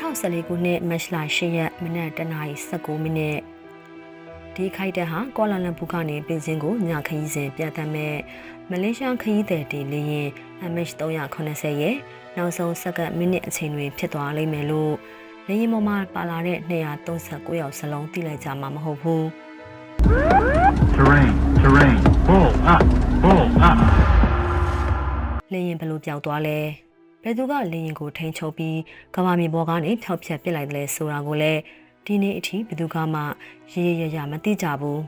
2014ခုနှစ်မတ်လ10ရက်မနက်09:19မိနစ်ဒီခိုက်တဲ့ဟာကွာလာလမ်ပူကနေပင်စင်ကိုညခရီးစဉ်ပြန်တမ်းမဲ့မလေးရှားခရီးသည်တီလေရင် MH380 ရဲ့နောက်ဆုံးစက္ကန့်မိနစ်အချိန်တွေဖြစ်သွားလိမ့်မယ်လို့လေရင်ပေါ်မှာပါလာတဲ့239ယောက်စလုံးသိလိုက်ကြမှာမဟုတ်ဘူး Terrain, terrain, pull up, pull up. လေရင်ဘယ်လိုပြောက်သွားလဲ ဘယ်သူကလေရင်ကိုထိန်ချုပ်ပြီးကမ္ဘာမြေပေါ်ကနေဖျောက်ဖျက်ပစ်လိုက်တယ်လဲဆိုတာကိုလည်းဒီနေ့အထိဘယ်သူကမှရေရရရမသိကြဘူး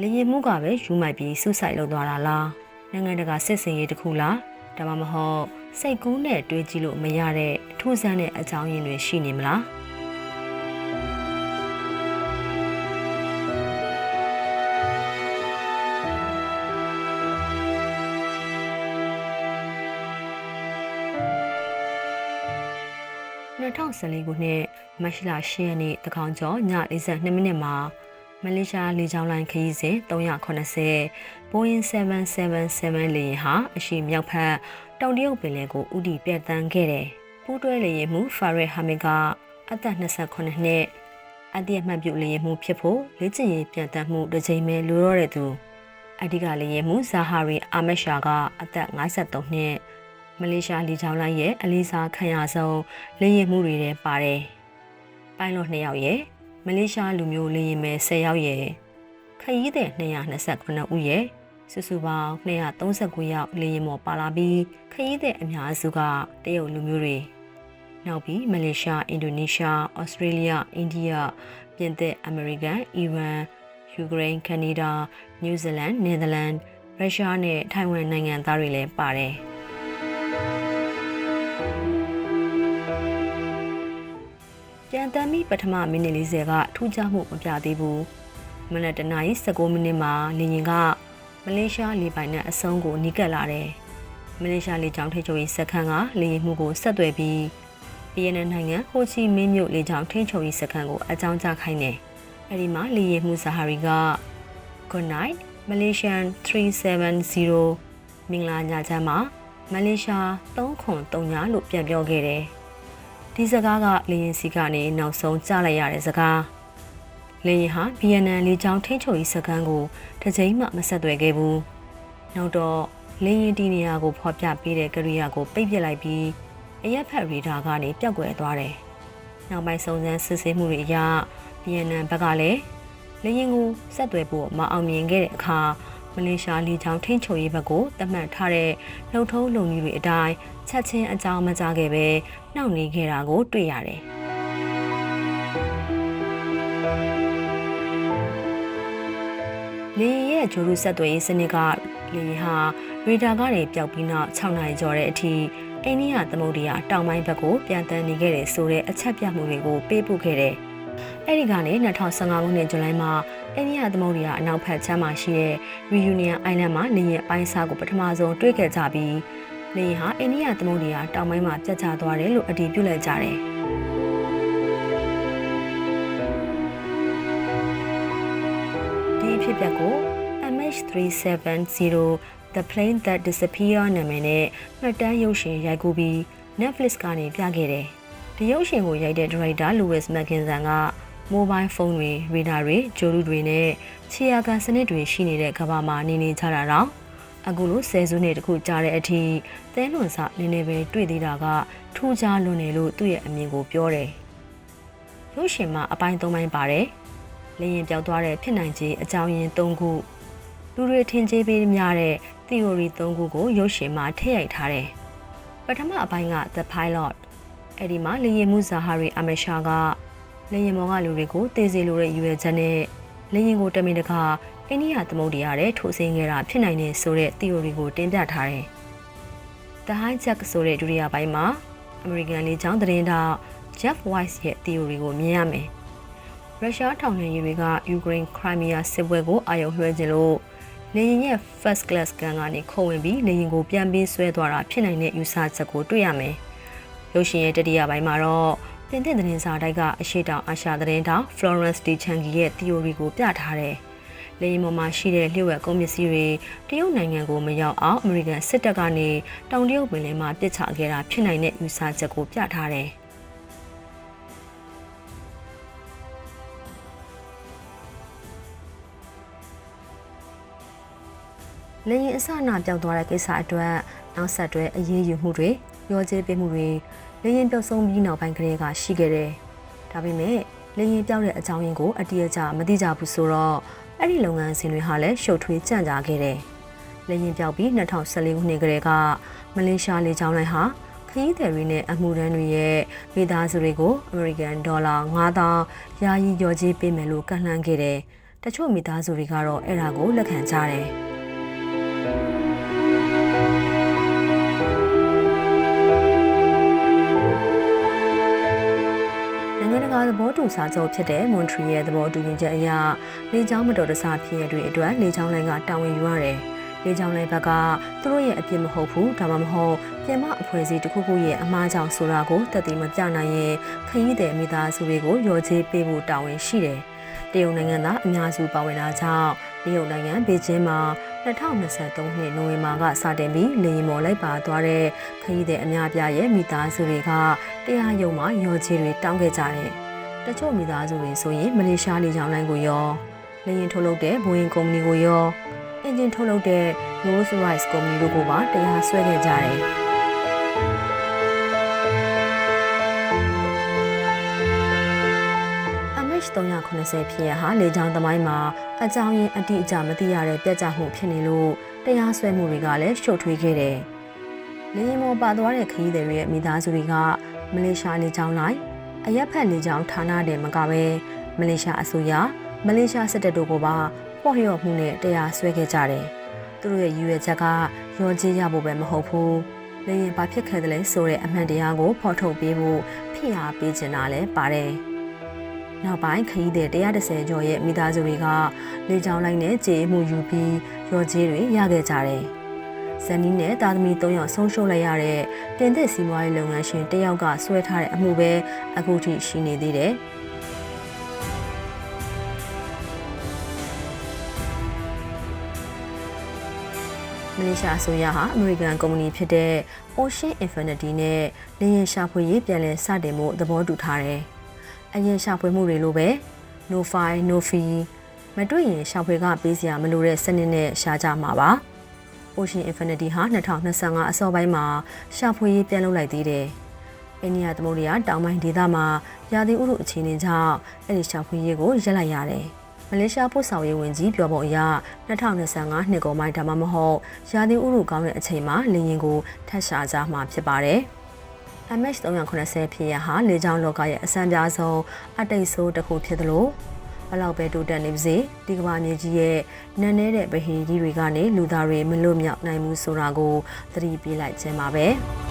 လေရင်မှုကပဲယူမိုက်ပြီးဆူဆိုင်လုပ်သွားတာလားနိုင်ငံတကာစစ်စင်ရေးတစ်ခုလားဒါမှမဟုတ်စိတ်ကူးနဲ့တွေးကြည့်လို့မရတဲ့အထူးဆန်းတဲ့အကြောင်းရင်းတွေရှိနေမလား 2014ခုနှစ်မတ်လ10ရက်နေ့တကောင်ကျော်ည42မိနစ်မှာမလေးရှားလေကြောင်းလိုင်းခရီးစဉ်380 Boeing 777လေယာဉ်ဟာအရှိမြောက်ဖက်တောင်တရုတ်ပင်လယ်ကိုဥတီပြတ်တန်းခဲ့တယ်။ပူးတွဲလေယာဉ်မှု Farid Hamid ကအသက်28နှစ်အတ္တရမှတ်ပြုလေယာဉ်မှုဖြစ်ဖို့လေ့ကျင့်ရေးပြန်တမ်းမှုတစ်ချိန်ပဲလိုတော့တဲ့သူအဓိကလေယာဉ်မှု Zahari Ahmed Shah ကအသက်53နှစ် မလေးရှားလေကြောင်းလိုင်းရဲ့အလေးစားခံရဆုံးလေယာဉ်မှုတွေထဲပါတယ်။ပိုင်လော့2ယောက်ရဲ့မလေးရှားလူမျိုးလေယာဉ်မယ်10ယောက်ရဲ့ခရီးသည်229ဦးရဲ့စုစုပေါင်း239ယောက်လေယာဉ်ပေါ်ပါလာပြီးခရီးသည်အများစုကတရုတ်လူမျိုးတွေနောက်ပြီးမလေးရှားအင်ဒိုနီးရှားဩစတြေးလျအိန္ဒိယပြင်သစ်အမေရိကန်အီရန်ယူကရိန်းကနေဒါနယူးဇီလန်နယ်သာလန်ရုရှားနဲ့ထိုင်ဝမ်နိုင်ငံသားတွေလည်းပါတယ် ပြန်တမ်းပြီးပထမမိနစ်40ကထူးခြားမှုမပြသေးဘူးမနက်တနာရီ19မိနစ်မှာလေယာဉ်ကမလေးရှားလေပိုင်နဲ့အဆုံးကိုနီးကပ်လာတယ်မလေးရှားလေကြောင်းထိပ်ချုပ်ရေးစခန်းကလေယာဉ်မှုကိုဆက်သွယ်ပြီး BNN နိုင်ငံဟိုချီမင်းမြို့လေကြောင်းထိန်းချုပ်ရေးစခန်းကိုအကြောင်းကြားခိုင်းတယ်။အဲဒီမှာလေယာဉ်မှုဇာဟာရီက Good night Malaysian 370မင်္ဂလာညချမ်းမှာမလေးရှား303လို့ပြန်ပြောခဲ့တယ်။ ဒီစကားကလေယာဉ်စီကနေနောက်ဆုံးကြားလိုက်ရတဲ့စကား။လေယာဉ်ဟာ BNN လေကြောင်းထိန်းချုပ်ရေးစခန်းကိုတစ်ချိန်မှမဆက်သွယ်ခဲ့ဘူး။နောက်တော့လေယာဉ်ဒီနေရာကိုဖော်ပြပေးတဲ့ကရိယာကိုပိတ်ပစ်လိုက်ပြီးအရက်ဖက်ရီဒါကနေပျောက်ကွယ်သွားတယ်။နောက်ပိုင်းစုံစမ်းစစ်ဆေးမှုတွေအရ BNN ဘက်ကလည်းလေရင်ကိုဆက်သွယ်ဖို့မအောင်မြင်ခဲ့တဲ့အခါ မလေးရှားလေကြောင်းထိန်းချုပ်ရေးဘက်ကိုတတ်မှတ်ထားတဲ့လုံထုံးလုံနည်းတွေအတိုင်းချက်ချင်းအကြောင်းမကြားခဲ့ပဲနှောင့်နှေးခဲ့တာကိုတွေ့ရတယ်။လေရင်ရဲ့ဂျိုရူဆက်သွယ်ရေးစနစ်ကလေရင်ဟာရေဒါကနေပျောက်ပြီးနောက်6နိုင်ကျော်တဲ့အထိအိန္ဒိယသမုဒ္ဒရာတောင်ပိုင်းဘက်ကိုပြန်တန်းနေခဲ့တဲ့ဆိုတဲ့အချက်ပြမှုတွေကိုပေးပို့ခဲ့တယ်။ အဲဒီကနေ2015ခုနှစ်ဇူလိုင်မှာအိန္ဒိယသမုဒ္ဒရာအနောက်ဘက်ခြမ်းမှာရှိတဲ့ Reunion Island မှာနေရင်အပိုင်းစားကိုပထမဆုံးတွေ့ခဲ့ကြပြီးနေရင်ဟာအိန္ဒိယသမုဒ္ဒရာတောင်ပိုင်းမှာပြတ်ကျသွားတယ်လို့အတည်ပြုလိုက်ကြတယ်။ဒီအဖြစ်အပျက်ကို MH370 The Plane That Disappeared နာမည်နဲ့မှတ်တမ်းရုပ်ရှင်ရိုက်ကူးပြီး Netflix ကနေပြခဲ့တယ်။ဒီရုပ်ရှင်ကိုရိုက်တဲ့ဒါရိုက်တာ Louis Mackinson က မိုဘိုင်းဖုန်းတွေ၊ရေဒါတွေ၊ဂျိုလူတွေနဲ့ခြေရာခံစနစ်တွေရှိနေတဲ့ကမ္ဘာမှာနေနေကြတာတော့အခုလိုဆယ်စုနှစ်တခုကြာတဲ့အထိသဲလွန်စနည်းနည်းပဲတွေ့သေးတာကထူးခြားလွန်တယ်လို့သူ့ရဲ့အမြင်ကိုပြောတယ်။ရုပ်ရှင်မှာအပိုင်း၃ပိုင်းပါတယ်။လေရင်ပြောက်သွားတဲ့ဖြစ်နိုင်ခြေအကြောင်းရင်း၃ခုလူတွေထင်ကြေးပေးများတဲ့ theory ၃ခုကိုရုပ်ရှင်မှာထည့်ရိုက်ထားတယ်။ပထမအပိုင်းက The Pilot အဲ့ဒီမှာလေရင်မှုဇာဟာရီအမရှာက လေရင်မော်ကလူတွေကိုတေးစေလိုတဲ့ရွယ်ချက်နဲ့လေရင်ကိုတမင်တကာအိန္ဒိယသမုဒ္ဒရာထဲထိုးဆင်းခဲ့တာဖြစ်နိုင်တယ်ဆိုတဲ့ theory ကိုတင်ပြထားတယ်။ The Hijack ဆိုတဲ့ဒုတိယပိုင်းမှာ American လေကြောင်းသတင်းတောက် Jeff Weiss ရဲ့ theory ကိုမြင်ရမယ်။ရုရှားထောင်လှမ်းရေးတွေကယူကရိန်းခရိုင်းမီးယားစစ်ပွဲကိုအာရုံလွှဲခြင်းလို့လေယာဉ်ရဲ့ first class ကန်ကနေခုံဝင်ပြီးလေယာဉ်ကိုပြန်ပေးဆွဲသွားတာဖြစ်နိုင်တဲ့ယူဆချက်ကိုတွေ့ရမယ်။ရုပ်ရှင်ရဲ့တတိယပိုင်းမှာတော့ တင်တင်သတင်းစာတိုက်ကအရှိတောင်အာရှသတင်းတောင် Florence D Changi ရဲ့ theory ကိုပြထားတယ်။လေယာဉ်ပေါ်မှာရှိတဲ့လျှို့ဝှက်ကုန်ပစ္စည်းတွေတရုတ်နိုင်ငံကိုမရောက်အောင်အမေရိကန်စစ်တပ်ကနေတောင်တရုတ်ပင်လယ်မှာပစ်ချခဲ့တာဖြစ်နိုင်တဲ့ယူဆချက်ကိုပြထားတယ်။လေရင်အစအနာပြောင်းသွားတဲ့ကိစ္စအတွက်နောက်ဆက်တွဲအရေးယူမှုတွေရောကျေးပေးမှုတွေ လေရင်ပြုတ်ဆုံးပြီးနောက်ပိုင်းကလေးကရှိခဲ့တယ်။ဒါပေမဲ့လေရင်ပြောင်းတဲ့အကြောင်းရင်းကိုအတိအကျမသိကြဘူးဆိုတော့အဲ့ဒီလုပ်ငန်းစဉ်တွေဟာလည်းရှုပ်ထွေးကြန့်ကြာခဲ့တယ်။လေရင်ပြောင်းပြီး2014ခုနှစ်ကလေးကမလေးရှားလေကြောင်းလိုင်းဟာခရီးသည်တွေနဲ့အမှုရန်တွေရဲ့မိသားစုတွေကိုအမေရိကန်ဒေါ်လာ9000ယာယီရောကျေးပေးမယ်လို့ကန့်လန့်ခဲ့တယ်။တချို့မိသားစုတွေကတော့အဲ့ဒါကိုလက်ခံကြတယ်။ သဘောတူစာချုပ်ဖြစ်တဲ့မွန်ထရီရဲ့သဘောတူညီချက်အရလေကြောင်းမတော်တဆဖြစ်ရတွေအတွက်လေကြောင်းလိုင်းကတာဝန်ယူရတယ်။လေကြောင်းလိုင်းဘက်ကသူတို့ရဲ့အပြစ်မဟုတ်ဘူးဒါမှမဟုတ်ပြင်မအဖွဲ့အစည်းတစ်ခုခုရဲ့အမှားကြောင့်ဆိုတာကိုတက်တည်မပြနိုင်ရင်ခရီးသည်မိသားစုတွေကိုရော်ချေးပေးဖို့တာဝန်ရှိတယ်။တရုတ်နိုင်ငံသားအများစုပါဝင်တာကြောင့်တရုတ်နိုင်ငံဘေကျင်းမှာ2023နှစ်နိုဝင်ဘာကစတင်ပြီးလေယာဉ်ပေါ်လိုက်ပါသွားတဲ့ခရီးသည်အများပြားရဲ့မိသားစုတွေကတရားရုံးမှာရော်ချေတွေတောင်းခဲ့ကြတယ်။ တချို့မိသားစုတွေဆိုရင်မလေးရှားလေကြောင်းလိုင်းကိုရောလေယာဉ်ထုတ်လုပ်တဲ့ Boeing ကုမ္ပဏီကိုရောအင်ဂျင်ထုတ်လုပ်တဲ့ Rolls-Royce ကုမ္ပဏီတို့ကိုပါတရားစွဲခဲ့ကြတယ်။ MH380 ဖြစ်ရဟာလေကြောင်းသမိုင်းမှာအကြောင်းရင်းအတိအကျမသိရတဲ့ပြက်ကျမှုဖြစ်နေလို့တရားစွဲမှုတွေကလည်းရှုပ်ထွေးခဲ့တယ်။လေယာဉ်ပေါ်ပါသွားတဲ့ခရီးသည်တွေရဲ့မိသားစုတွေကမလေးရှားလေကြောင်းလိုက် အရက်ဖက်လေကြောင်းဌာနတဲ့မကပဲမလေးရှားအစိုးရမလေးရှားစစ်တပ်တို့ကပါပေါ့လျော့မှုနဲ့တရားစွဲခဲ့ကြတယ်။သူတို့ရဲ့ရည်ရွယ်ချက်ကရောကြေးရဖို့ပဲမဟုတ်ဘူး။လေယာဉ်ဘာဖြစ်ခဲ့တယ်လဲဆိုတဲ့အမှန်တရားကိုဖော်ထုတ်ပေးဖို့ဖိအားပေးချင်တာလည်းပါတယ်။နောက်ပိုင်းခရီးသည်130ကျော်ရဲ့မိသားစုတွေကလေကြောင်းလိုင်းနဲ့ကြေးမှုယူပြီးရော်ကြေးတွေရခဲ့ကြတယ်။ ဇန်နီးနဲ့တာသမီ၃ယောက်ဆုံးရှုံးလိုက်ရတဲ့တင်သစ်စီးပွားရေးလုပ်ငန်းရှင်တစ်ယောက်ကဆွဲထားတဲ့အမှုပဲအခုထိရှိနေသေးတယ်။မလေးရှားအစိုးရဟာအမေရိကန်ကုမ္ပဏီဖြစ်တဲ့ Ocean Infinity နဲ့လေယာဉ်ရှာဖွေရေးပြန်လည်စတင်မှုသဘောတူထားတယ်။အရင်ရှာဖွေမှုတွေလိုပဲ no file no fee မတွေ့ရင်ရှာဖွေကပေးစရာမလိုတဲ့စနစ်နဲ့ရှာကြမှာပါ Ocean Infinity ဟာ2025အစောပိုင်းမှာရှာဖွေရေးပြန်လုပ်လိုက်သေးတယ်အိန္ဒိယသမုဒ္ဒရာတောင်ပိုင်းဒေသမှာရာသီဥတုအခြေအနေကြောင့်အဲ့ဒီရှာဖွေရေးကိုရပ်လိုက်ရတယ်မလေးရှားပို့ဆောင်ရေးဝန်ကြီးပြောပုံအရ2025နှစ်ကုန်ပိုင်းဒါမှမဟုတ်ရာသီဥတုကောင်းတဲ့အချိန်မှာလေယာဉ်ကိုထပ်ရှာကြမှာဖြစ်ပါတယ် MH380 ဖြစ်ရဟာလေကြောင်းလောကရဲ့အစံပြားဆုံးအတိတ်ဆိုးတစ်ခုဖြစ်သလိုဘ လောက်ပဲတိုးတက်နေပါစေဒီကမ္ဘာမြေကြီးရဲ့နန်းနေတဲ့ဗဟိကြီးတွေကနေလူသားတွေမလွတ်မြောက်နိုင်ဘူးဆိုတာကိုသတိပေးလိုက်ခြင်းပါပဲ။